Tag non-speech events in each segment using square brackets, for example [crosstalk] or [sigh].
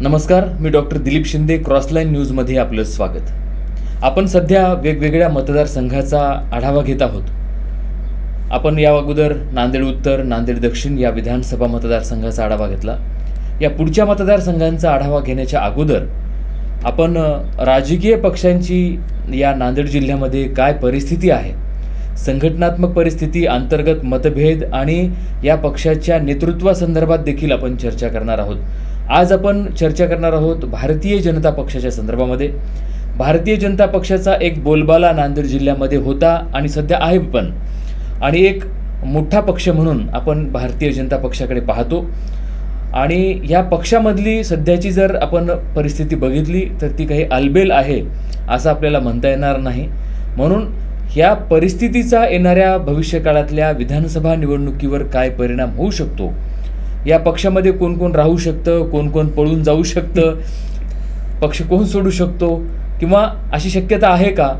नमस्कार मी doctor Dilip Shinde Crossline न्यूजमध्ये आपलं स्वागत. आपण सध्या वेगवेगळ्या मतदारसंघाचा आढावा घेत आहोत. आपण या अगोदर नांदेड उत्तर नांदेड दक्षिण या विधानसभा मतदारसंघाचा आढावा घेतला. या पुढच्या मतदारसंघांचा आढावा घेण्याच्या अगोदर आपण राजकीय पक्षांची या नांदेड जिल्ह्यामध्ये काय परिस्थिती आहे? संघटनात्मक परिस्थिती अंतर्गत मतभेद आणि या पक्षाच्या नेतृत्वासंदर्भात देखील आपण चर्चा करणार आहोत. आज आपण चर्चा करणार आहोत भारतीय जनता पक्षाच्या संदर्भामध्ये. भारतीय जनता पक्षाचा एक बोलबाला नांदेड जिल्ह्यामध्ये होता आणि सध्या आहे पण. आणि एक मोठा पक्ष म्हणून आपण भारतीय जनता पक्षाकडे पाहतो. आणि ह्या पक्षामधली सध्याची जर आपण परिस्थिती बघितली तर ती काही अलबेल आहे असं आपल्याला म्हणता येणार नाही. म्हणून या परिस्थितीचा येणाऱ्या भविष्यकाळातल्या विधानसभा निवडणुकीवर काय परिणाम होऊ शकतो? या पक्षामध्ये कोण कोण राहू शकतं कोण कोण पळून जाऊ शकतं पक्ष कोण सोडू शकतो किंवा अशी शक्यता आहे का?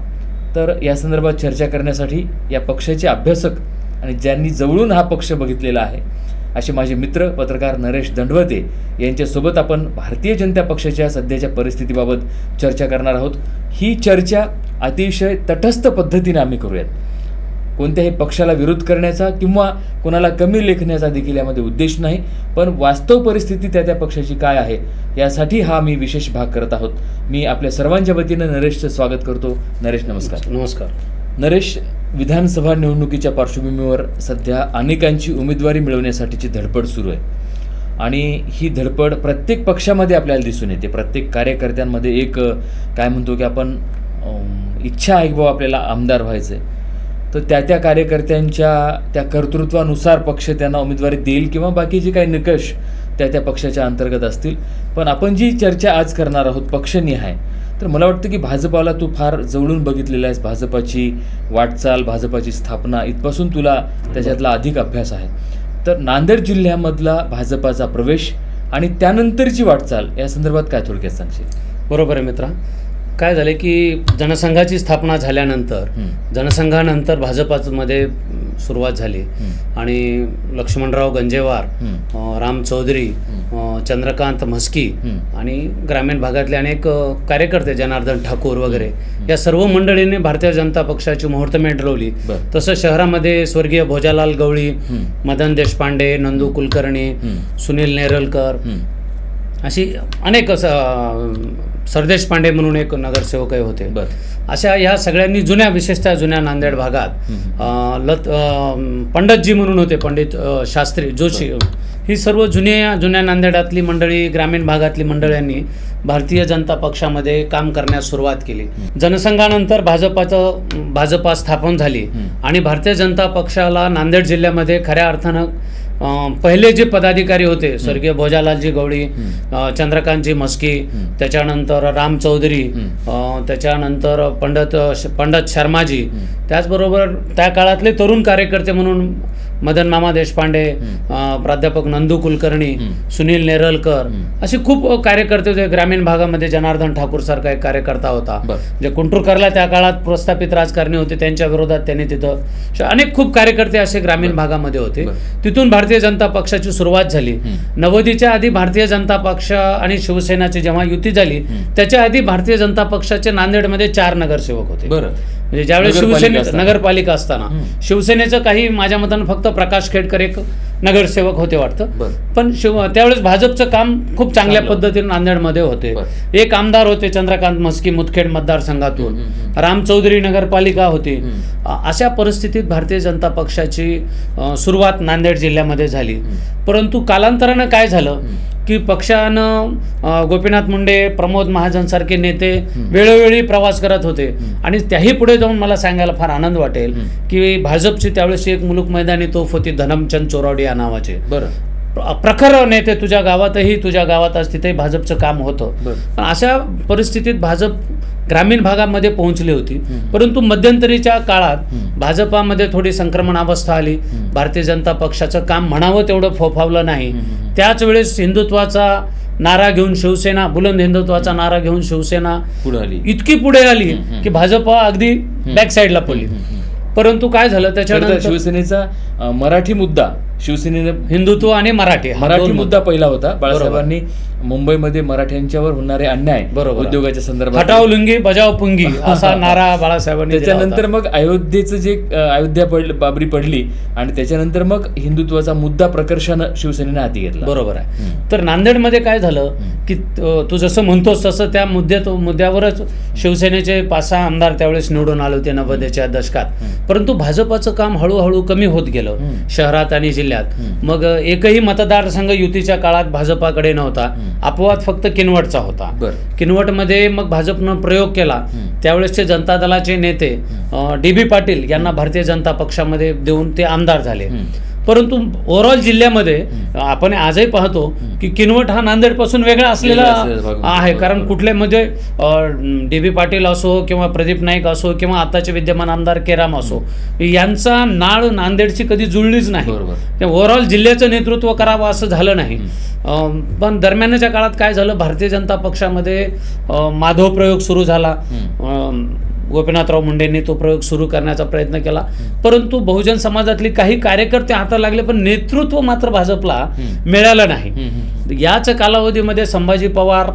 तर या संदर्भात चर्चा करण्यासाठी या पक्षाचे अभ्यासक आणि ज्यांनी जवळून हा पक्ष बघितलेला आहे असे माझे मित्र पत्रकार नरेश दंडवते यांच्यासोबत आपण भारतीय जनता पक्षाच्या सध्याच्या परिस्थितीबाबत चर्चा करणार आहोत. ही चर्चा अतिशय तटस्थ पद्धतीने आम्ही करूयात. कोणत्याही पक्षाला विरोध करण्याचा किंवा कोणाला कमी लेखण्याचा देखील यामध्ये उद्देश नाही पण वास्तव परिस्थिती त्या त्या पक्षाची काय आहे यासाठी हा मी विशेष भाग करत आहोत. मी आपल्या सर्वांच्या वतीनं नरेशचं स्वागत करतो. नरेश नमस्कार. नमस्कार. नरेश विधानसभा निवडणुकीच्या पार्श्वभूमीवर सध्या अनेकांची उमेदवारी मिळवण्यासाठीची धडपड सुरू आहे. आणि ही धडपड प्रत्येक पक्षामध्ये आपल्याला दिसून येते. प्रत्येक कार्यकर्त्यांमध्ये एक काय म्हणतो की आपण इच्छा आहे की बाबा आपल्याला आमदार व्हायचं आहे तर त्या त्या कार्यकर्त्यांच्या त्या कर्तृत्वानुसार पक्ष त्यांना उमेदवारी देईल किंवा बाकीचे काही निकष त्या त्या पक्षाच्या अंतर्गत असतील. पण आपण जी चर्चा आज करणार आहोत पक्षनिहाय तर मला वाटतं की भाजपाला तू फार जवळून बघितलेला आहेस. भाजपाची वाटचाल भाजपाची स्थापना इथपासून तुला त्याच्यातला अधिक अभ्यास आहे. तर नांदेड जिल्ह्यामधला भाजपाचा प्रवेश आणि त्यानंतरची वाटचाल या संदर्भात काय थोडक्यात सांगशील? बरोबर आहे मित्रा. काय झाले की जनसंघाची स्थापना झाल्यानंतर. जनसंघानंतर भाजपामध्ये सुरुवात झाली. आणि लक्ष्मणराव गंजेवार राम चौधरी चंद्रकांत म्हस्की. आणि ग्रामीण भागातले अनेक कार्यकर्ते जनार्दन ठाकूर वगैरे या सर्व मंडळींनी भारतीय जनता पक्षाची मुहूर्तमेढ ठरवली बरं. तसं शहरामध्ये स्वर्गीय भोजालाल गवळी. मदन देशपांडे नंदू कुलकर्णी. सुनील नेरलकर. अशी अनेक असं सरदेश पांडे म्हणून एक नगरसेवकही होते. अशा ह्या सगळ्यांनी जुन्या विशेषतः जुन्या नांदेड भागात लत पंडितजी म्हणून होते पंडित शास्त्री जोशी. ही सर्व जुन्या जुन्या नांदेडातली मंडळी ग्रामीण भागातली मंडळींनी भारतीय जनता पक्षामध्ये काम करण्यास सुरुवात केली. जनसंघानंतर भाजपाचं भाजपा स्थापन झाली. आणि भारतीय जनता पक्षाला नांदेड जिल्ह्यामध्ये खऱ्या अर्थानं पहिले जे पदाधिकारी होते स्वर्गीय भोजालालजी गवळी चंद्रकांतजी हम्म. त्याच्यानंतर राम चौधरी त्याच्यानंतर पंडित पंडित शर्माजी. त्याचबरोबर त्या काळातले तरुण कार्यकर्ते म्हणून मदन मामा देशपांडे प्राध्यापक नंदू कुलकर्णी. सुनील नेरलकर. असे खूप कार्यकर्ते होते ग्रामीण भागामध्ये जनार्दन ठाकूर सारखा एक कार्यकर्ता होता. जे कुंटूरकरला त्या काळात प्रस्थापित राजकारणी होते त्यांच्या विरोधात त्यांनी तिथं अनेक खूप कार्यकर्ते असे ग्रामीण. भागामध्ये होते. तिथून भारतीय जनता पक्षाची सुरुवात झाली हम्म. नव्वदीच्या आधी भारतीय जनता पक्ष आणि शिवसेनाची जेव्हा युती झाली. त्याच्या आधी भारतीय जनता पक्षाचे नांदेडमध्ये चार नगरसेवक होते बरं म्हणजे ज्यावेळेस शिवसेने. नगरपालिका असताना. शिवसेनेचं काही माझ्या मतानं फक्त प्रकाश खेडकर एक नगरसेवक होते वाटतं. पण शिव त्यावेळेस भाजपचं काम खूप चांगल्या चांगलं. पद्धतीने नांदेडमध्ये होते. एक आमदार होते चंद्रकांत म्हस्की मुदखेड मतदारसंघातून. राम चौधरी नगरपालिका होती. अशा परिस्थितीत भारतीय जनता पक्षाची सुरुवात नांदेड जिल्ह्यामध्ये झाली. परंतु कालांतरानं काय झालं? की पक्षानं गोपीनाथ मुंडे प्रमोद महाजनसारखे नेते वेळोवेळी प्रवास करत होते. आणि त्याही पुढे जाऊन मला सांगायला फार आनंद वाटेल. की भाजपची त्यावेळेस एक मुलूक मैदानी तोफ होती धनमचंद चोरावडी या नावाचे बरं प्र- प्रखर नेते तुझ्या गावातही तुझ्या गावात आज तिथेही भाजपचं काम होतं. पण अशा परिस्थितीत भाजप ग्रामीण भागामध्ये पोहोचली होती. परंतु मध्यंतरीच्या काळात. भाजपामध्ये थोडी संक्रमण अवस्था आली. भारतीय जनता पक्षाचं काम म्हणावं तेवढं फोफावलं नाही. त्याच वेळेस हिंदुत्वाचा नारा घेऊन शिवसेना बुलंद हिंदुत्वाचा नारा घेऊन शिवसेना पुढे आली इतकी पुढे आली. की भाजपा अगदी बॅक साईडला पडली. परंतु काय झालं त्याच्यानंतर शिवसेनेचा मराठी मुद्दा शिवसेनेनं हिंदुत्व आणि मराठी मराठी मुद्दा पहिला होता बाळासाहेबांनी मुंबईमध्ये मराठ्यांच्यावर होणारे अन्याय बरोबर. उद्योगाच्या संदर्भात हटाव लुंगी बजाव पुंगी [laughs] असा नारा बाळासाहेबांनी त्याच्यानंतर. मग अयोध्येचं जे अयोध्या पडली बाबरी पडली आणि त्याच्यानंतर मग हिंदुत्वाचा मुद्दा प्रकर्षानं शिवसेनेने हाती घेतला बरोबर आहे. तर नांदेडमध्ये काय झालं की तू जसं म्हणतोस तसं त्या मुद्द्यात मुद्द्यावरच शिवसेनेचे पाच सहा आमदार त्यावेळेस निवडून आले होते नव्वदच्या दशकात. परंतु भाजपाचं काम हळूहळू कमी होत गेलं. शहरात आणि जिल्ह्यात हम्म. मग एकही मतदारसंघ युतीच्या काळात भाजपाकडे नव्हता. अपवाद फक्त किनवटचा होता किनवटमध्ये मग भाजपनं प्रयोग केला. त्यावेळेसचे जनता दलाचे नेते डी बी पाटील यांना भारतीय जनता पक्षामध्ये देऊन ते आमदार झाले. परंतु ओव्हरऑल जिल्ह्यामध्ये आपण आजही पाहतो की किनवट हा नांदेडपासून वेगळा असलेला. आहे. कारण. कुठल्या म्हणजे डी बी पाटील असो किंवा प्रदीप नाईक असो किंवा आताचे विद्यमान आमदार केराम असो यांचा नाळ नांदेडची कधी जुळलीच नाही. ओव्हरऑल जिल्ह्याचं नेतृत्व करावं असं झालं नाही. पण दरम्यानच्या काळात काय झालं भारतीय जनता पक्षामध्ये माधव प्रयोग सुरू झाला. गोपीनाथराव मुंडेंनी तो प्रयोग सुरू करण्याचा प्रयत्न केला परंतु बहुजन समाजातली काही कार्यकर्ते हाता लागले पण नेतृत्व मात्र भाजपला. मिळालं नाही. याच कालावधीमध्ये संभाजी पवार.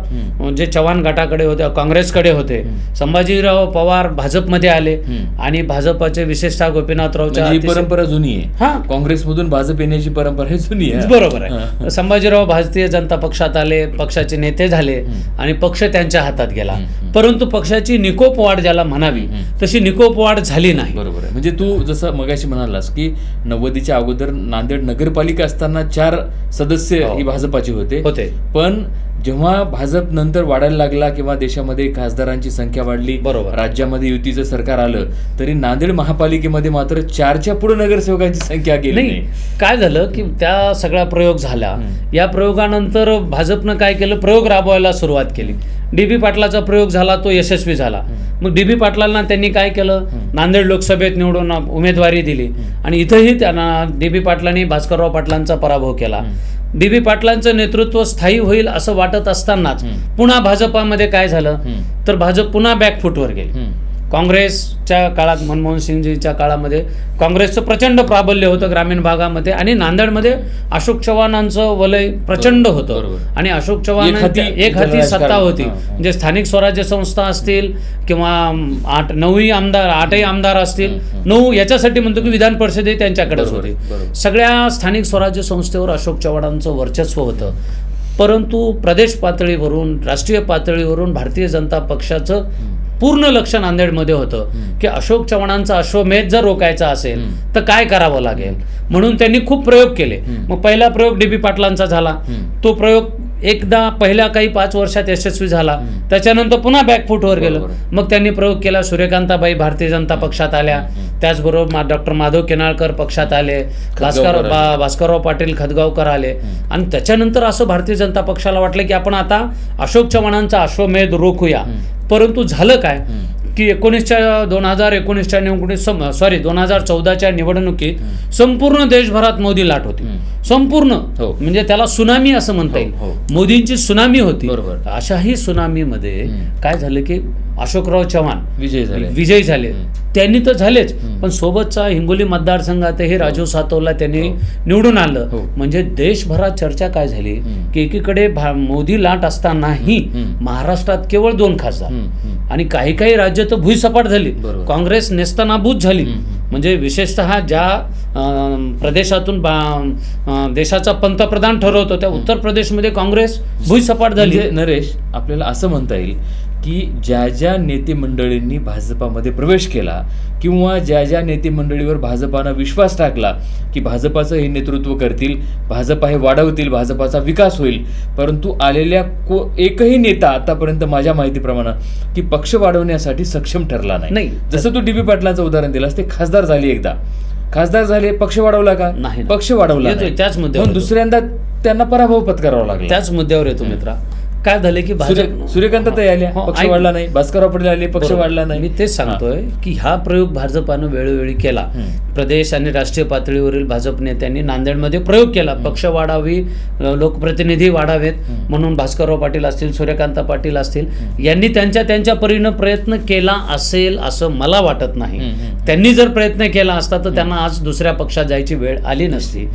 जे चव्हाण गटाकडे होते काँग्रेसकडे होते. संभाजीराव पवार भाजपमध्ये आले. आणि भाजपाचे विशेषतः गोपीनाथरावच्या म्हणजे ही परंपरा जुनी हा. आहे काँग्रेसमधून भाजप येण्याची परंपरा ही जुनी आहे बरोबर हा. आहे संभाजीराव भारतीय जनता पक्षात आले पक्षाचे नेते झाले. आणि पक्ष त्यांच्या हातात गेला. परंतु पक्षाची निकोप वाढ ज्याला म्हणावी. तशी निकोप वाढ झाली नाही बरोबर आहे म्हणजे तू जसं मगाशी म्हणालास की नव्वदीच्या अगोदर नांदेड नगरपालिका असताना चार सदस्य हो. ही भाजपाची होते. होते. पण जेव्हा भाजप नंतर वाढायला लागला किंवा देशामध्ये खासदारांची संख्या वाढली बरोबर. राज्यामध्ये युतीचं सरकार आलं तरी नांदेड महापालिकेमध्ये मात्र चारच्या पुढे नगरसेवकांची संख्या गेली नाही काय झालं की त्या सगळा प्रयोग झाला. या प्रयोगानंतर भाजपनं काय केलं? प्रयोग राबवायला सुरुवात केली. डी बी पाटलाचा प्रयोग झाला तो यशस्वी झाला. मग डी बी पाटलांना त्यांनी काय केलं. नांदेड लोकसभेत निवडून उमेदवारी दिली. आणि इथंही त्यांना डी बी पाटलांनी भास्करराव पाटलांचा पराभव केला. डी बी पाटलांचं नेतृत्व स्थायी होईल असं वाटत असतानाच. पुन्हा भाजपामध्ये काय झालं. तर भाजप पुन्हा बॅकफुटवर गेली. काँग्रेसच्या काळात मनमोहन सिंगजीच्या काळामध्ये काँग्रेसचं प्रचंड प्राबल्य होतं ग्रामीण भागामध्ये आणि नांदेडमध्ये अशोक चव्हाणांचं वलय प्रचंड होतं. आणि अशोक चव्हाण एक हाती एक हाती सत्ता. होती. म्हणजे स्थानिक स्वराज्य संस्था असतील किंवा आठ नऊही आमदार आठही आमदार असतील. नऊ याच्यासाठी म्हणतो की विधान परिषदे त्यांच्याकडेच होती. सगळ्या स्थानिक स्वराज्य संस्थेवर अशोक चव्हाणांचं वर्चस्व होतं परंतु प्रदेश पातळीवरून राष्ट्रीय पातळीवरून भारतीय जनता पक्षाचं पूर्ण लक्ष नांदेडमध्ये होतं. की अशोक चव्हाणांचा अश्वमेध जर रोखायचा असेल. तर काय करावं लागेल म्हणून त्यांनी खूप प्रयोग केले. मग पहिला प्रयोग डीबी पाटलांचा झाला. तो प्रयोग एकदा पहिल्या काही पाच वर्षात यशस्वी झाला. त्याच्यानंतर पुन्हा बॅकफुटवर गेलं. मग त्यांनी प्रयोग केला सूर्यकांताबाई भारतीय जनता पक्षात आल्या. त्याचबरोबर मा डॉक्टर माधव केनाळकर पक्षात आले भास्कर. भास्करराव पाटील खदगावकर आले. आणि त्याच्यानंतर असं भारतीय जनता पक्षाला वाटलं की आपण आता अशोक चव्हाणांचा अश्वमेध रोखूया. परंतु झालं काय. की एकोणीसच्या दोन हजार एकोणीसच्या निवडणुकीत सम- सॉरी दोन हजार चौदाच्या निवडणुकीत संपूर्ण देशभरात मोदी लाट होती. संपूर्ण हो. म्हणजे त्याला सुनामी असं म्हणता येईल हो, हो. मोदींची सुनामी होती बरोबर. अशाही सुनामीमध्ये. काय झालं की अशोकराव चव्हाण विजय झाले विजय झाले. त्यांनी तर झालेच. पण सोबतचा हिंगोली मतदारसंघातही राजीव सातवला त्यांनी हो. निवडून आणलं हो. म्हणजे देशभरात चर्चा काय झाली. की एकीकडे मोदी लाट असतानाही. महाराष्ट्रात केवळ दोन खासदार. आणि काही काही राज्य तर भुईसपाट झाली. काँग्रेस नेस्तनाबूत झाली. म्हणजे विशेषतः ज्या प्रदेशातून देशाचा पंतप्रधान ठरवतो त्या उत्तर प्रदेशमध्ये काँग्रेस भुईसपाट झाली म्हणजे नरेश आपल्याला असं म्हणता येईल की ज्या ज्या नेते मंडळींनी भाजपामध्ये प्रवेश केला किंवा ज्या ज्या नेते मंडळीवर भाजपानं विश्वास टाकला की भाजपाचं हे नेतृत्व करतील भाजपा हे वाढवतील भाजपाचा विकास होईल परंतु आलेल्या को एकही नेता आतापर्यंत माझ्या माहितीप्रमाणे की पक्ष वाढवण्यासाठी सक्षम ठरला नाही. नाही. जसं तू डीबी पाटलांचं उदाहरण दिलास ते खासदार झाले एकदा. खासदार झाले पक्ष वाढवला का? नाही. पक्ष वाढवला. त्याच मुद्द्यावर दुसऱ्यांदा त्यांना पराभव पत्करावा लागला. त्याच मुद्द्यावर येतो मित्रा. काय झालं की भाजप सूर्यकांत ताई आल्या हो, पक्ष वाढला नाही. भास्करराव पटेल आले पक्ष. वाढला नाही. मी तेच सांगतोय की हा प्रयोग भाजपानं वेळोवेळी केला. प्रदेश आणि राष्ट्रीय पातळीवरील भाजप नेत्यांनी नांदेडमध्ये प्रयोग केला. पक्ष वाढावी लोकप्रतिनिधी वाढावेत. म्हणून भास्करराव पाटील असतील सूर्यकांत पाटील असतील यांनी त्यांच्या त्यांच्या परीनं प्रयत्न केला असेल असं मला वाटत नाही. त्यांनी जर प्रयत्न केला असता तर त्यांना आज दुसऱ्या पक्षात जायची वेळ आली नसती.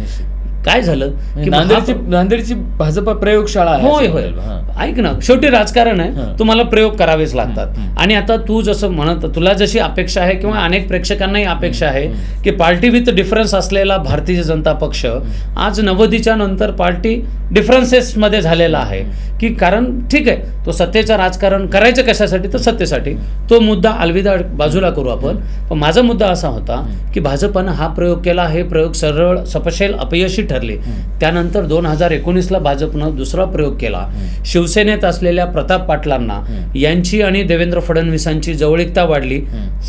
काय झालं? म्हणजे की नांदेडची नांदेडची भाजपा प्रयोगशाळा आहे होय होय. हां. ऐक ना शेवटी राजकारण. आहे. तुम्हाला प्रयोग करावेच लागतात. आणि आता तू जसं म्हणत तुला जशी अपेक्षा आहे किंवा अनेक प्रेक्षकांनाही अपेक्षा आहे की पार्टी विथ डिफरन्स असलेला भारतीय जनता पक्ष आज नव्वदीच्या नंतर पार्टी डिफरन्सेसमध्ये झालेला आहे. की कारण ठीक आहे तो सत्तेचं राजकारण करायचं कशासाठी? तर सत्तेसाठी. तो मुद्दा अलविदा बाजूला करू आपण. पण माझा मुद्दा असा होता की भाजपानं हा प्रयोग केला. हे प्रयोग सरळ सपशेल अपयशी ठरले. त्यानंतर दोन हजार एकोणीसला भाजपनं दुसरा प्रयोग केला. शिवसेनेत असलेल्या प्रताप पाटलांना यांची आणि देवेंद्र फडणवीसांची जवळीकता वाढली.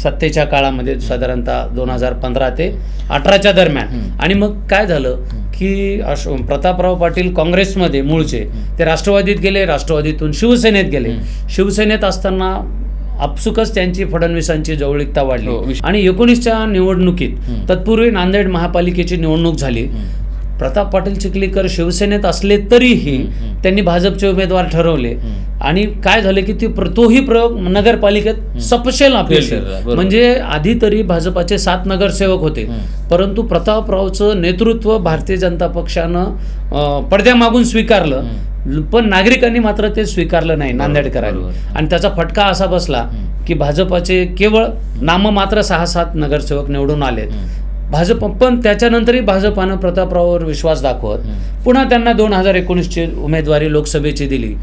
सत्तेच्या काळामध्ये साधारणतः दोन हजार पंधरा ते अठराच्या दरम्यान. आणि मग काय झालं की प्रतापराव पाटील काँग्रेसमध्ये मूळचे. ते राष्ट्रवादीत गेले राष्ट्रवादीतून शिवसेनेत गेले. शिवसेनेत असताना आपसुकच त्यांची फडणवीसांची जवळीकता हो, वाढली विश- आणि एकोणीसच्या निवडणुकीत. तत्पूर्वी नांदेड महापालिकेची निवडणूक झाली. प्रताप पाटील चिखलीकर शिवसेनेत असले तरीही. त्यांनी भाजपचे उमेदवार ठरवले. आणि काय झालं की ती तोही प्रयोग नगरपालिकेत सपशेल बरोबर. म्हणजे आधी तरी भाजपाचे सात नगरसेवक होते. परंतु प्रतापरावचं नेतृत्व भारतीय जनता पक्षानं पडद्यामागून स्वीकारलं. पण नागरिकांनी मात्र ते स्वीकारलं नाही नांदेडकरांनी. आणि त्याचा फटका असा बसला की भाजपाचे केवळ नाममात्र सहा सात नगरसेवक निवडून आलेत. भाजप पण त्याच्यानंतरही भाजपानं प्रतापराववर विश्वास दाखवत पुन्हा त्यांना दोन हजार एकोणीसची उमेदवारी लोकसभेची दिली.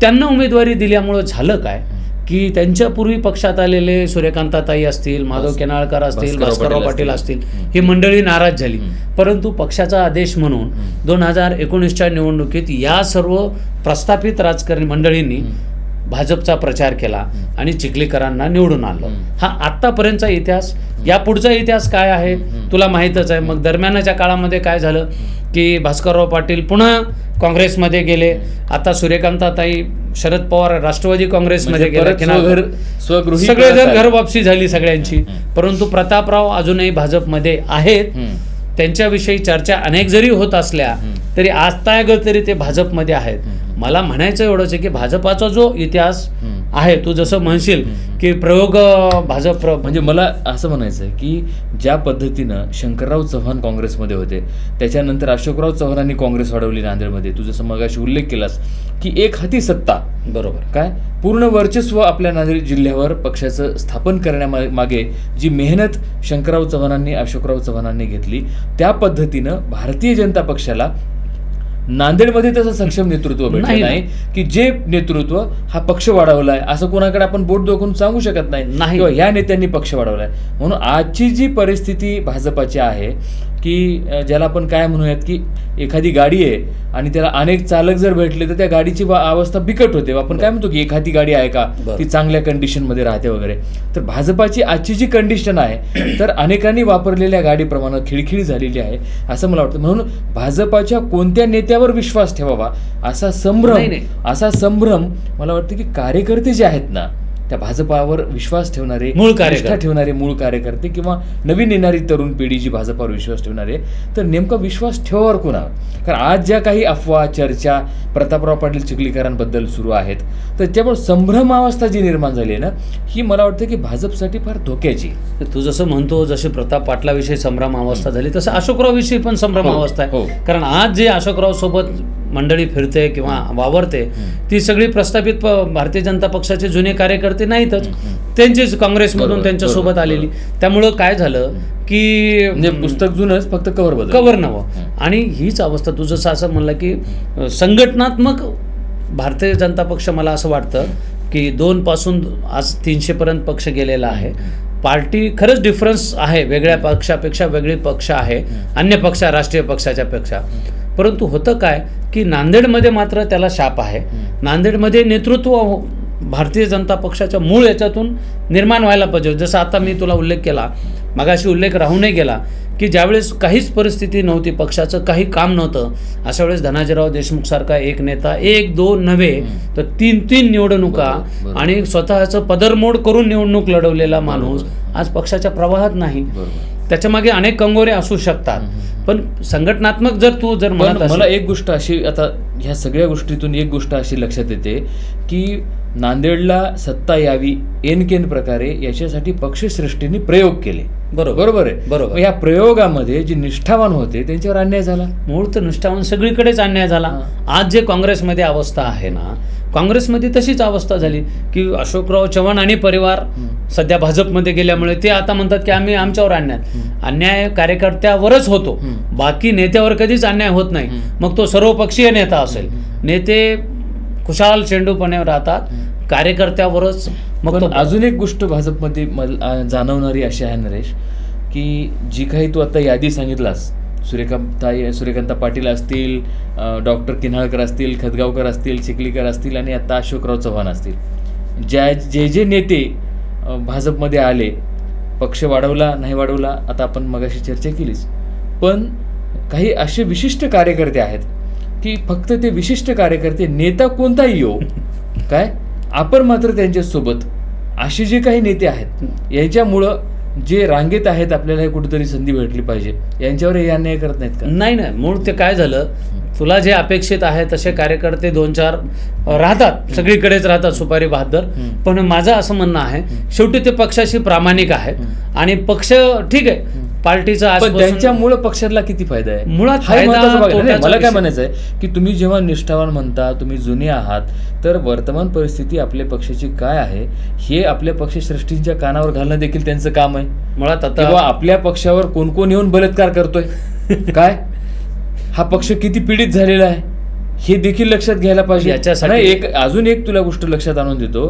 त्यांना उमेदवारी दिल्यामुळं झालं काय? की त्यांच्यापूर्वी पक्षात आलेले सूर्यकांताताई असतील माधव केनाळकर असतील भास्करराव पाटील असतील. ही मंडळी नाराज झाली. परंतु पक्षाचा आदेश म्हणून दोन हजार एकोणीसच्या निवडणुकीत या सर्व प्रस्थापित राजकारणी मंडळींनी भाजपचा प्रचार केला आणि चिखलीकरांना निवडून आणलं. हा आत्तापर्यंतचा इतिहास या पुढचा इतिहास काय आहे तुला माहीतच आहे. मग दरम्यानच्या काळामध्ये काय झालं की भास्करराव पाटील पुन्हा काँग्रेसमध्ये गेले. आता सूर्यकांताताई शरद पवार राष्ट्रवादी काँग्रेसमध्ये म्हणजे गेले. परत आले. घर वापसी झाली सगळ्यांची. परंतु प्रतापराव अजूनही भाजपमध्ये आहेत. त्यांच्याविषयी चर्चा अनेक जरी होत असल्या तरी आजतागत तरी ते भाजपमध्ये आहेत. मला म्हणायचं एवढंच आहे की भाजपाचा जो इतिहास. आहे तू जसं म्हणशील की प्रयोग भाजप प्र- म्हणजे मला असं म्हणायचं आहे की ज्या पद्धतीनं शंकरराव चव्हाण काँग्रेसमध्ये होते त्याच्यानंतर अशोकराव चव्हाणांनी काँग्रेस वाढवली नांदेडमध्ये. तू जसं मगाशी उल्लेख केलास की एक हाती सत्ता. बरोबर. काय? पूर्ण वर्चस्व आपल्या नांदेड जिल्ह्यावर पक्षाचं स्थापन करण्यामागे जी मेहनत शंकरराव चव्हाणांनी अशोकराव चव्हाणांनी घेतली त्या पद्धतीनं भारतीय जनता पक्षाला नांदेडमध्ये तसं सक्षम नेतृत्व भेटलं नाही. की जे नेतृत्व हा पक्ष वाढवलाय असं कोणाकडे आपण बोट दाखवून सांगू शकत नाही. नाही. किंवा ह्या नेत्यांनी पक्ष वाढवलाय. म्हणून आजची जी परिस्थिती भाजपाची आहे की ज्याला आपण काय म्हणूयात की एखादी गाडी आहे आणि त्याला अनेक चालक जर भेटले तर त्या गाडीची अवस्था बिकट होते. आपण काय म्हणतो की एखादी गाडी आहे का. ती चांगल्या कंडिशनमध्ये राहते वगैरे. तर भाजपाची आजची जी कंडिशन आहे तर अनेकांनी वापरलेल्या गाडीप्रमाणे खिळखिळी झालेली आहे असं मला वाटतं. म्हणून भाजपाच्या कोणत्या नेत्यावर विश्वास ठेवावा असा संभ्रम. असा संभ्रम मला वाटतं की कार्यकर्ते जे आहेत ना त्या भाजपावर विश्वास ठेवणारे मूळ कार्यकर्ते. निष्ठा ठेवणारे मूळ कार्यकर्ते किंवा नवीन येणारी तरुण पिढी जी भाजपावर विश्वास ठेवणारे तर नेमका विश्वास ठेवावर कोणावर कारण आज ज्या काही अफवा चर्चा प्रतापराव पाटील चिखलीकरांबद्दल सुरू आहेत तर त्यामुळे संभ्रमावस्था जी निर्माण झाली आहे ना ही मला वाटतं की भाजपसाठी फार धोक्याची तू जसं म्हणतो जसे प्रताप पाटलाविषयी संभ्रम अवस्था झाली तसं अशोकराव विषयी पण संभ्रम हो, अवस्था हो. आहे कारण आज जे अशोकराव सोबत मंडळी फिरते किंवा वावरते ती सगळी प्रस्थापित भारतीय जनता पक्षाचे जुने कार्यकर्ते नाहीतच. त्यांचेच काँग्रेसमधून त्यांच्यासोबत आलेली. त्यामुळं काय झालं की म्हणजे पुस्तक जुनच फक्त कव्हर बदल कवर नवं. आणि हीच अवस्था. तू जसं असं म्हणलं की संघटनात्मक भारतीय जनता पक्ष मला असं वाटतं की दोन पासून आज तीनशेपर्यंत पक्ष गेलेला आहे. पार्टी खरंच डिफरन्स आहे. वेगळ्या पक्षापेक्षा वेगळी पक्ष आहे. अन्य पक्ष राष्ट्रीय पक्षाच्या पेक्षा. परंतु होतं काय की नांदेडमध्ये मात्र त्याला शाप आहे. नांदेडमध्ये नेतृत्व भारतीय जनता पक्षाच्या मूळ याच्यातून निर्माण व्हायला पाहिजे. जसं आता मी तुला उल्लेख केला मगाशी उल्लेख राहूनही गेला की ज्यावेळेस काहीच परिस्थिती नव्हती पक्षाचं काही काम नव्हतं अशा वेळेस धनाजीराव देशमुख सारखा एक नेता एक दोन नव्हे तर तीन तीन निवडणुका. आणि स्वतःचं पदरमोड करून निवडणूक लढवलेला माणूस आज पक्षाच्या प्रवाहात नाही. बरोबर. त्याच्यामागे अनेक कंगोरे असू शकतात. पण संघटनात्मक जर तू जर मला एक गोष्ट अशी आता ह्या सगळ्या गोष्टीतून एक गोष्ट अशी लक्षात येते की नांदेडला सत्ता यावी एनकेन प्रकारे याच्यासाठी पक्षश्रेष्ठींनी प्रयोग केले. बरोबर. बरोबर आहे? बरोबर. या प्रयोगामध्ये जे निष्ठावान होते त्यांच्यावर अन्याय झाला? मूळ तर निष्ठावान सगळीकडेच अन्याय झाला. आज जे काँग्रेसमध्ये अवस्था आहे ना काँग्रेसमध्ये तशीच अवस्था झाली की अशोकराव चव्हाण आणि परिवार सध्या भाजपमध्ये गेल्यामुळे ते आता म्हणतात की आम्ही आमच्यावर अन्याय अन्याय कार्यकर्त्यावरच होतो. बाकी नेत्यावर कधीच अन्याय होत नाही. मग तो सर्वपक्षीय नेता असेल. नेते खुशाल चेंडूपणे राहतात. कार्यकर्त्यावरच मग अजून एक गोष्ट भाजपमध्ये मल- जाणवणारी अशी आहे नरेश की जी काही तू आता यादी सांगितलास सूर्यकांता सूर्यकांता पाटील असतील डॉक्टर किन्हाळकर असतील खदगावकर असतील चिखलीकर असतील आणि आता अशोकराव चव्हाण असतील. ज्या जे जे नेते भाजपमध्ये आले पक्ष वाढवला नाही वाढवला आता आपण मगाशी चर्चा केलीच. पण काही असे विशिष्ट कार्यकर्ते आहेत की फक्त ते विशिष्ट कार्यकर्ते नेता कोणताही येऊ [laughs] काय? आपण मात्र त्यांच्यासोबत असे जे काही नेते आहेत यांच्यामुळं जे रांगेत आहेत आपल्याला हे कुठेतरी संधी भेटली पाहिजे. यांच्यावर हे अन्याय करत नाहीत का? नाही नाही. मूळ ते काय झालं? तुला जे अपेक्षित आहे तसे कार्यकर्ते दोन चार राहतात. सगळीकडेच राहतात सुपारी बहादर. पण माझं असं म्हणणं आहे शेवटी ते पक्षाशी प्रामाणिक आहेत. आणि पक्ष ठीक आहे. पार्टीचा पण आजपासून त्यांच्यामुळं पक्षाला किती फायदा आहे? मुळात मला काय. म्हणायचं आहे की तुम्ही जेव्हा निष्ठावान म्हणता तुम्ही जुने आहात तर वर्तमान परिस्थिती आपल्या पक्षाची काय आहे हे आपल्या पक्षश्रेष्ठींच्या कानावर घालणं देखील त्यांचं काम आहे. मुळात आता आपल्या पक्षावर कोण कोण येऊन बलात्कार करतोय? [laughs] काय? हा पक्ष किती पीडित झालेला आहे? हे देखील लक्षात घ्यायला पाहिजे. याच्यासाठी- एक अजून एक तुला गोष्ट लक्षात आणून देतो.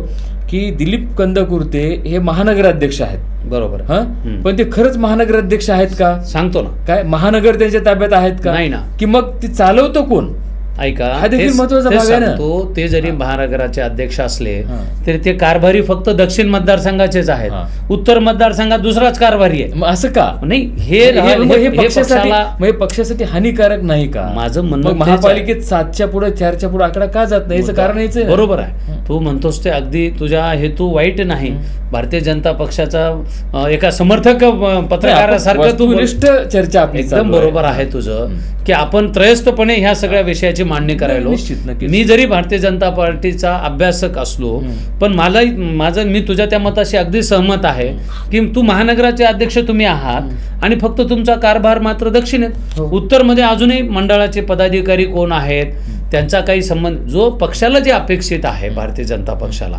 की दिलीप कंदकुर्ते हे महानगराध्यक्ष आहेत. बरोबर. हा. पण ते खरंच महानगराध्यक्ष आहेत का? सांगतो ना. काय? महानगर त्यांच्या ताब्यात आहेत का? नाही ना. की मग ते चालवतं कोण? ऐका हा देखील तेच- महत्त्वाचा तेच भाग आहे ना. सांगतो, ते जरी महानगराचे अध्यक्ष असले हा. तरी ते कारभारी फक्त दक्षिण मतदारसंघाचेच हा. आहेत उत्तर मतदारसंघात दुसराच कारभारी आहे. मग असं का? नाही हे हे- हे- मग हे हे पक्षासाठी पक्षाला मग हे पक्षासाठी हानिकारक नाही का? माझं म्हणणं मग तेच आहे. महापालिकेत सातच्या पुढे चारच्या पुढे आकडा का जात नाही? याचं कारण याचं आहे. बरोबर आहे. तू म्हणतोस ते अगदी तुझा हेतू वाईट नाही. भारतीय जनता पक्षाचा अ, एका समर्थक अ, पत्रकारासारखं तू वस्तुनिष्ठ चर्चा आपली एकदम चालू बरोबर आहे तुझं की आपण त्रयस्थपणे ह्या सगळ्या विषयाची मांडणी करायलो. मी जरी भारतीय जनता पार्टीचा अभ्यासक असलो पण मला माझं मी तुझ्या त्या मताशी अगदी सहमत आहे की तू महानगराचे अध्यक्ष तुम्ही आहात आणि फक्त तुमचा कारभार मात्र दक्षिणेत. हो. उत्तरमध्ये अजूनही मंडळाचे पदाधिकारी कोण आहेत त्यांचा काही संबंध जो पक्षाला जे अपेक्षित आहे भारतीय जनता पक्षाला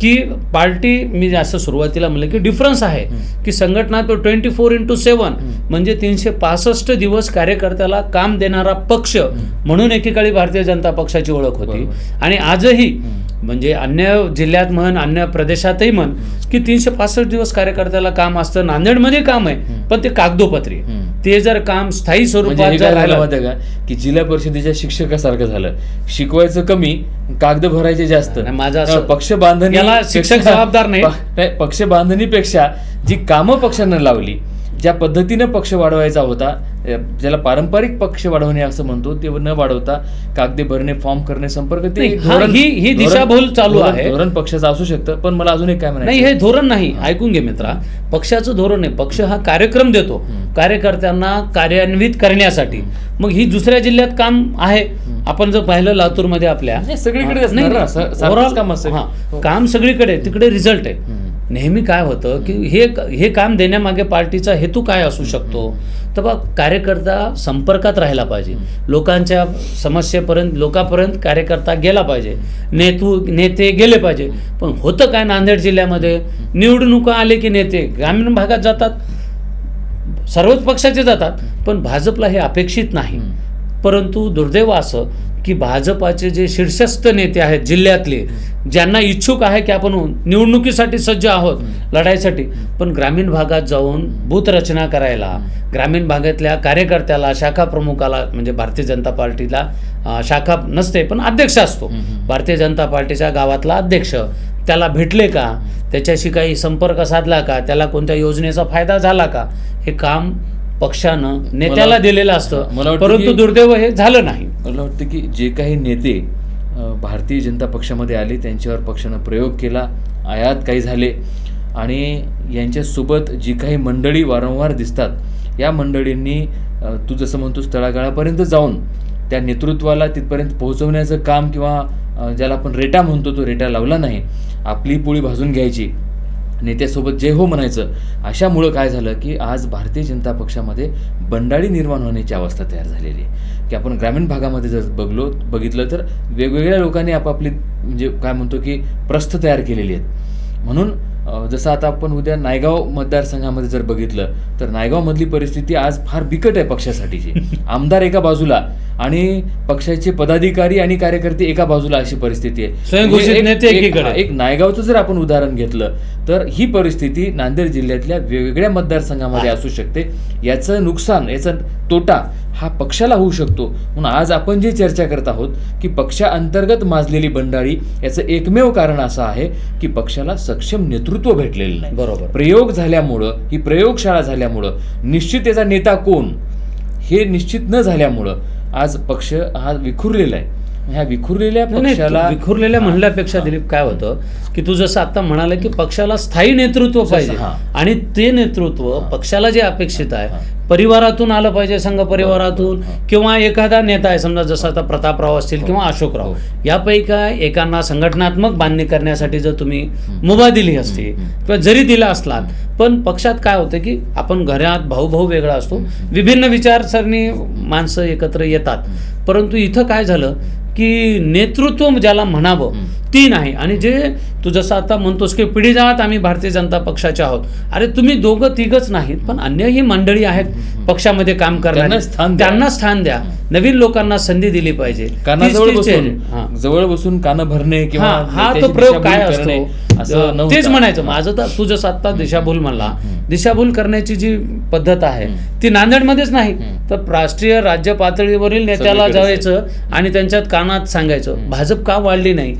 की पार्टी मी असं सुरुवातीला म्हणलं की डिफरन्स आहे की संघटना तो ट्वेंटी फोर इंटू सेवन म्हणजे तीनशे पासष्ट दिवस कार्यकर्त्याला काम देणारा पक्ष म्हणून एकेकाळी भारतीय जनता पक्षाची ओळख होती. आणि आजही म्हणजे अन्य जिल्ह्यात म्हण अन्य प्रदेशातही म्हण की तीनशे पासष्ट दिवस कार्यकर्त्याला काम असतं. नांदेडमध्ये काम आहे पण ते कागदोपत्री. ते जर काम स्थायी म्हणजे स्वरूपात झालं का? की जिल्हा परिषदेच्या शिक्षकासारखं झालं. शिकवायचं कमी कागद भरायचे जास्त. माझं पक्ष बांधणी याला शिक्षक जबाबदार नाही, पक्ष बांधणीपेक्षा जी कामं पक्षानं लावली ज्या पद्धतीनं पक्ष वाढवायचा होता ज्याला पारंपरिक पक्ष वाढवणे असं म्हणतो ते न वाढवता कागदे भरणे फॉर्म करणे संपर्क ते नाही, हा, ही- दिशाभूल चालू आहे. धोरण पक्षाचं असू शकतं पण मला अजून एक काय नाही म्हणायचं हे धोरण नाही ऐकून घे मित्रा. पक्षाचं धोरण आहे. पक्ष हा कार्यक्रम देतो. कार्यकर्त्यांना कार्यान्वित करण्यासाठी. मग ही दुसऱ्या जिल्ह्यात काम आहे. आपण जर पाहिलं लातूरमध्ये आपल्या. सगळीकडे नाही. हा, हो. काम सगळीकडे. तिकडे रिझल्ट आहे. नेहमी काय होतं की हे हे काम देण्यामागे पार्टीचा हेतू काय असू शकतो? तर बघ कार्यकर्ता संपर्कात राहायला पाहिजे. लोकांच्या समस्येपर्यंत लोकांपर्यंत कार्यकर्ता गेला पाहिजे. नेतू नेते गेले पाहिजे. पण होतं काय नांदेड जिल्ह्यामध्ये? निवडणुका आले की नेते? ग्रामीण भागात जातात. सर्वच पक्षाचे जातात पण भाजपला हे अपेक्षित नाही. परंतु दुर्दैव असं की भाजपाचे जे शीर्षस्थ नेते आहेत जिल्ह्यातले ज्यांना इच्छुक आहे की आपण निवडणुकीसाठी सज्ज आहोत लढाईसाठी पण ग्रामीण भागात जाऊन बूथ रचना करायला ग्रामीण भागातल्या कार्यकर्त्याला शाखा प्रमुखाला म्हणजे भारतीय जनता पार्टीला शाखा नसते पण अध्यक्ष असतो. भारतीय जनता पार्टीच्या गावातला अध्यक्ष त्याला भेटले का? त्याच्याशी काही संपर्क साधला का? त्याला कोणत्या योजनेचा फायदा झाला का? हे काम पक्षानं नेत्याला दिलेलं असतं. मला वाटतं परंतु दुर्दैव हे झालं नाही. मला वाटतं की जे काही नेते भारतीय जनता पक्षामध्ये आले त्यांच्यावर पक्षानं प्रयोग केला आयात काही झाले आणि यांच्यासोबत जी काही मंडळी वारंवार दिसतात या मंडळींनी तू जसं म्हणतोस तळागाळापर्यंत जाऊन त्या नेतृत्वाला तिथपर्यंत पोहोचवण्याचं काम किंवा ज्याला आपण रेटा म्हणतो तो रेटा लावला नाही. आपली पोळी भाजून घ्यायची. नेत्यासोबत जे हो म्हणायचं अशामुळं काय झालं की आज भारतीय जनता पक्षामध्ये बंडाळी निर्माण होण्याची अवस्था तयार झालेली आहे. की आपण ग्रामीण भागामध्ये जर बघलो बघितलं तर वेगवेगळ्या लोकांनी आपापली म्हणजे काय म्हणतो की प्रस्थ तयार केलेली आहेत. म्हणून जसं आता आपण उद्या नायगाव मतदारसंघामध्ये जर बघितलं तर नायगावमधली परिस्थिती आज फार बिकट आहे पक्षासाठीची. आमदार एका बाजूला आणि पक्षाचे पदाधिकारी आणि कार्यकर्ते एका बाजूला अशी परिस्थिती आहे. म्हणजे एक नायगावचं जर आपण उदाहरण घेतलं तर ही परिस्थिती नांदेड जिल्ह्यातल्या वेगवेगळ्या मतदारसंघामध्ये असू शकते. याचं नुकसान याचा तोटा हा पक्षाला होऊ शकतो. म्हणून आज आपण जी चर्चा करत आहोत की पक्षाअंतर्गत माजलेली बंडाळी याचं एकमेव कारण असं आहे की पक्षाला सक्षम नेतृत्व भेटलेलं नाही. बरोबर. प्रयोग झाल्यामुळं ही प्रयोगशाळा झाल्यामुळं निश्चित याचा नेता कोण? हे निश्चित न झाल्यामुळं आज पक्ष हा विखुरलेला आहे ह्या विखुरलेल्या पक्षाला विखुरलेल्या म्हणल्यापेक्षा दिलीप काय होतं की तू जसं आता म्हणाला की पक्षाला स्थायी नेतृत्व पाहिजे. आणि ते नेतृत्व पक्षाला जे अपेक्षित. आहे परिवारातून आलं पाहिजे संघ परिवारातून हां. किंवा एखादा नेता आहे समजा जसं आता प्रतापराव असतील हो. किंवा अशोकराव हो. यापैकी एकांना संघटनात्मक बांधणी करण्यासाठी जर तुम्ही मुभा दिली असती. किंवा जरी दिला असलात पण पक्षात काय होतं की आपण घरात भाऊ भाऊ वेगळा असतो विभिन्न विचारसरणी माणसं एकत्र येतात परंतु इथं काय झालं की नेतृत्व ज्याला म्हणावं. ती नाही आणि जे तू जसं आता म्हणतोस की पिढी जात आम्ही भारतीय जनता पक्षाचे आहोत अरे तुम्ही दोघं तिघच नाहीत पण अन्यही मंडळी आहेत पक्षामध्ये काम करणारी त्यांना स्थान द्या. त्यांना स्थान द्या नवीन लोकांना संधी दिली पाहिजे कानाजवळ बसून. जवळ बसून कानं भरणे किंवा हा तो प्रयोग काय असतो तेच. म्हणायचं माझं तर तू जसं आता दिशाभूल म्हणला. दिशाभूल करण्याची जी पद्धत आहे. ती नांदेडमध्येच नाही. तर राष्ट्रीय राज्य पातळीवरील नेत्याला जायचं आणि त्यांच्यात कानात सांगायचं. भाजप का वाढली नाही.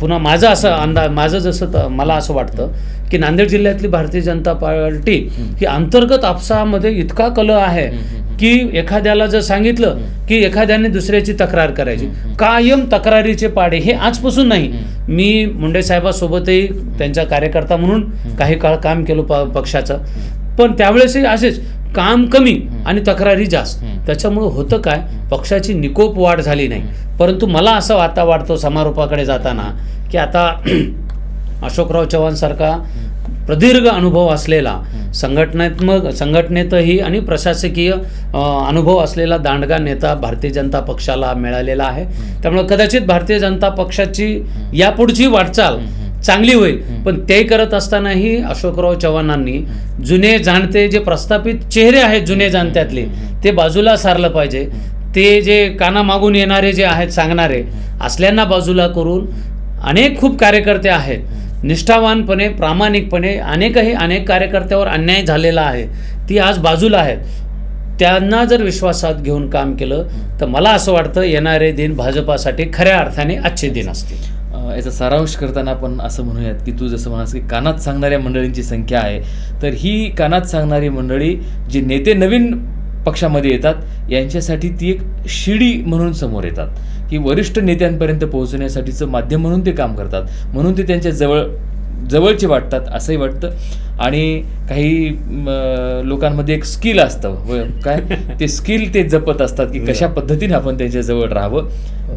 पुन्हा माझं असं अंदाज माझं जसं मला असं वाटतं की नांदेड जिल्ह्यातली भारतीय जनता पार्टी. ही अंतर्गत आपसामध्ये इतका कल आहे. की एखाद्याला जर सांगितलं. की एखाद्याने दुसऱ्याची तक्रार करायची. कायम तक्रारीचे पाडे हे आजपासून नाही. मी मुंडे साहेबासोबतही त्यांचा कार्यकर्ता म्हणून काही काळ काम केलं प पक्षाचं पण त्यावेळेसही असेच काम कमी आणि तक्रारी जास्त. त्याच्यामुळं होतं काय पक्षाची निकोप वाढ झाली नाही परंतु मला असं आता वाटतं समारोपाकडे जाताना की आता अशोकराव चव्हाणसारखा प्रदीर्घ अनुभव असलेला संघटनात्मक संघटनेतही आणि प्रशासकीय अनुभव असलेला दांडगा नेता भारतीय जनता पक्षाला मिळालेला आहे. त्यामुळे कदाचित भारतीय जनता पक्षाची यापुढची वाटचाल चांगली होईल. पण ते करत असतानाही अशोकराव चव्हाणांनी जुने जाणते जे प्रस्थापित चेहरे आहेत जुने जाणत्यातले ते बाजूला सारलं पाहिजे. ते जे कानामागून येणारे जे आहेत सांगणारे असल्यांना बाजूला करून अनेक खूप कार्यकर्ते आहेत. निष्ठावानपणे प्रामाणिकपणे अनेकही अनेक कार्यकर्त्यावर अन्याय झालेला आहे. ती आज बाजूला आहेत. त्यांना जर विश्वासात घेऊन काम केलं तर मला असं वाटतं येणारे दिन भाजपासाठी खऱ्या अर्थाने अच्छे दिन असतील. याचा सारांश करताना आपण असं म्हणूयात की तू जसं म्हणास की कानात सांगणाऱ्या मंडळींची संख्या आहे. तर ही कानात सांगणारी मंडळी जी नेते नवीन पक्षामध्ये येतात यांच्यासाठी ती एक शिडी म्हणून समोर येतात. की वरिष्ठ नेत्यांपर्यंत पोहोचण्यासाठीचं माध्यम म्हणून ते काम करतात. म्हणून ते त्यांच्या जवळ जवळचे वाटतात असंही वाटतं. आणि काही लोकांमध्ये एक स्किल असतं. काय? [laughs] ते स्किल ते जपत असतात की कशा पद्धतीने आपण त्यांच्याजवळ राहावं.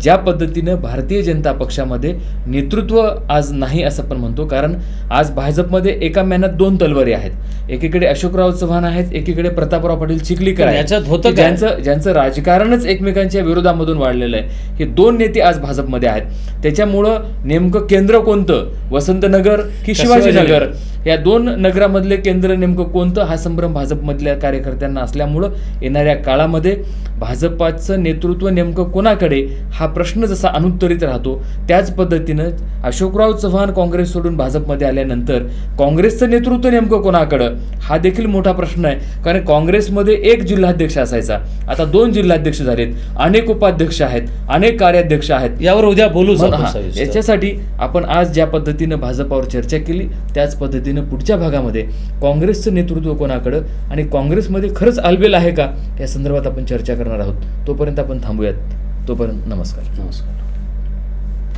ज्या पद्धतीनं भारतीय जनता पक्षामध्ये नेतृत्व आज नाही असं पण म्हणतो. कारण आज भाजपमध्ये एका महिन्यात दोन तलवारी आहेत. एकीकडे अशोकराव चव्हाण आहेत एकीकडे प्रतापराव पाटील चिखलीकर आहेत. याच्यात होतं? ज्यांचं ज्यांचं राजकारणच एकमेकांच्या विरोधामधून वाढलेलं आहे. हे दोन नेते आज भाजपमध्ये आहेत. त्याच्यामुळं नेमकं केंद्र कोणतं? वसंतनगर की शिवाजीनगर? या दोन नगरामधले केंद्र नेमकं कोणतं? हा संभ्रम भाजपमधल्या कार्यकर्त्यांना असल्यामुळं येणाऱ्या काळामध्ये भाजपाचं नेतृत्व नेमकं कोणाकडे? हा प्रश्न जसा अनुत्तरित राहतो त्याच पद्धतीनं अशोकराव चव्हाण काँग्रेस सोडून भाजपमध्ये आल्यानंतर काँग्रेसचं नेतृत्व नेमकं कोणाकडं? हा देखील मोठा प्रश्न आहे कारण काँग्रेसमध्ये एक जिल्हाध्यक्ष असायचा. आता दोन जिल्हाध्यक्ष झालेत. अनेक उपाध्यक्ष आहेत अनेक कार्याध्यक्ष आहेत. यावर उद्या सविस्तर. याच्यासाठी आपण आज ज्या पद्धतीनं भाजपावर चर्चा केली त्याच पद्धतीनं पद्धतीनं पुढच्या भागामध्ये काँग्रेसचं नेतृत्व कोणाकडं आणि काँग्रेसमध्ये खरंच आलबेल आहे का? या संदर्भात आपण चर्चा करणार आहोत. तोपर्यंत आपण थांबूयात. तोपर्यंत नमस्कार. नमस्कार.